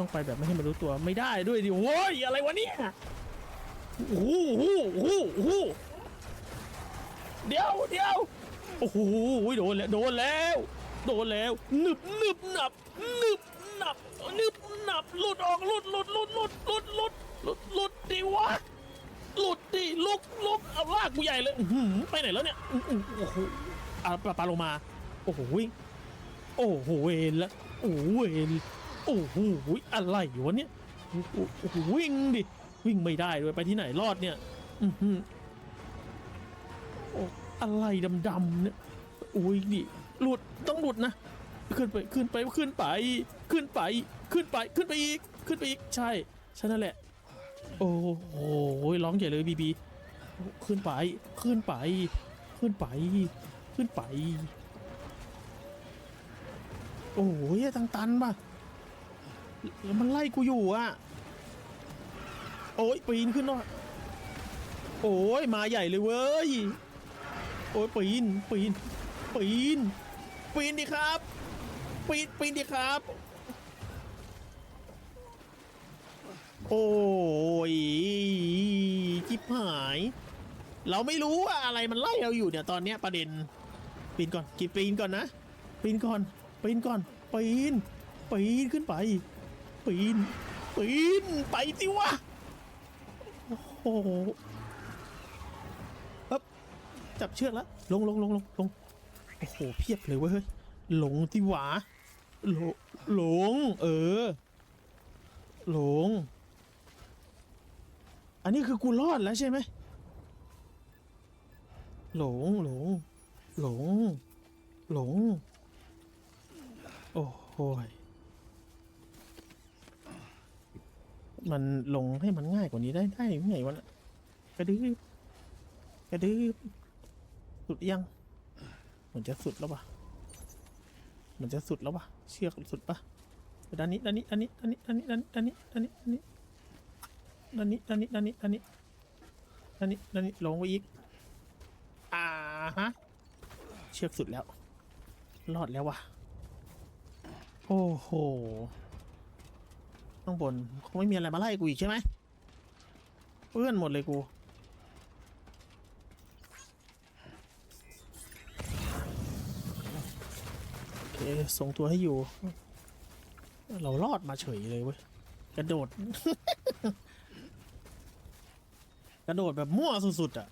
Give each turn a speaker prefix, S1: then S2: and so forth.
S1: ต้องไปแบบไม่ให้มันรู้ตัวไม่ได้ด้วยดิโว้ยอะไรวะเนี่ยโอ้โหโอ้โหโอ้โหเดี๋ยวเดี๋ยวโอ้โหโดนแล้วโดนแล้ว โดนแล้วหนึบหนึบหนับหนึบหนับหนึบหนับหลุดออกหลุดหลุดหลุดหลุดหลุดหลุดหลุดหลุดดิวะหลุดดิลุกลุกเอาลากกูใหญ่เลยไปไหนแล้วเนี่ยโอ้โหอะปลาปลาลงมา โอ้โหโอ้โหเวนละโอ้โหเวน โอ้โหอะไรวะเนี่ยวิ่งดิวิ่งไม่ได้ด้วยไปที่ไหนรอดเนี่ยอือหือโอ้อะไรดำๆเนี่ยโอ้ยดิหลุดต้องหลุดนะ ขึ้นไปขึ้นไปขึ้นไป ขึ้นไปขึ้นไปขึ้นไปอีกขึ้นไปอีกใช่ใช่นั่นแหละ โอ้โหร้องใหญ่เลยบีบีขึ้นไปขึ้นไป ขึ้นไป ขึ้นไป โอ้ยตังตันป่ะ แล้วมันไล่กูอยู่อะโอ้ยปีนขึ้นว่ะโอ้ยมาใหญ่เลยเว้ย โอ้ยปีนปีนปีน ปีนดิครับ ปีนปีนดิครับ โอ้ยจิบหาย เราไม่รู้ว่าอะไรมันไล่เราอยู่เนี่ยตอนเนี้ยประเด็น ปีนก่อนกินปีนก่อนนะ ปีนก่อน ปีนก่อน ปีน ปีนขึ้นไป ปีนปีนไปสิวะโอ้โหอ๊บจับเชือกแล้วลงลงลงลงลงโอ้โหเพียบเลยเว้ยเฮ้ยหลงที่หวาหลงหลง เออ หลง อันนี้คือกูรอดแล้วใช่ไหมหลงหลง หลง หลง โอ้โหย มันลงให้มันง่ายกว่านี้ได้ได้ยังไงวะน่ะกระดืบกระดืบสุดยังเหมือนจะสุดแล้วปะเหมือนจะสุดแล้วปะเชือกสุดปะด้านนี้ด้านนี้ด้านนี้ด้านนี้ด้านนี้ด้านนี้ด้านนี้ด้านนี้ด้านนี้ด้านนี้ด้านนี้ด้านนี้ด้านนี้ด้านนี้ลงไปอีกอ่าฮะเชือกสุดแล้ว รอดแล้ววะโอ้โห ข้างบนคงไม่มีอะไรมาไล่กูอีกใช่ไหมเปื้อนหมดเลยกู โอเค ส่งตัวให้อยู่ เรารอดมาเฉยเลยเว้ย กระโดด กระโดดแบบมั่วสุดๆอะ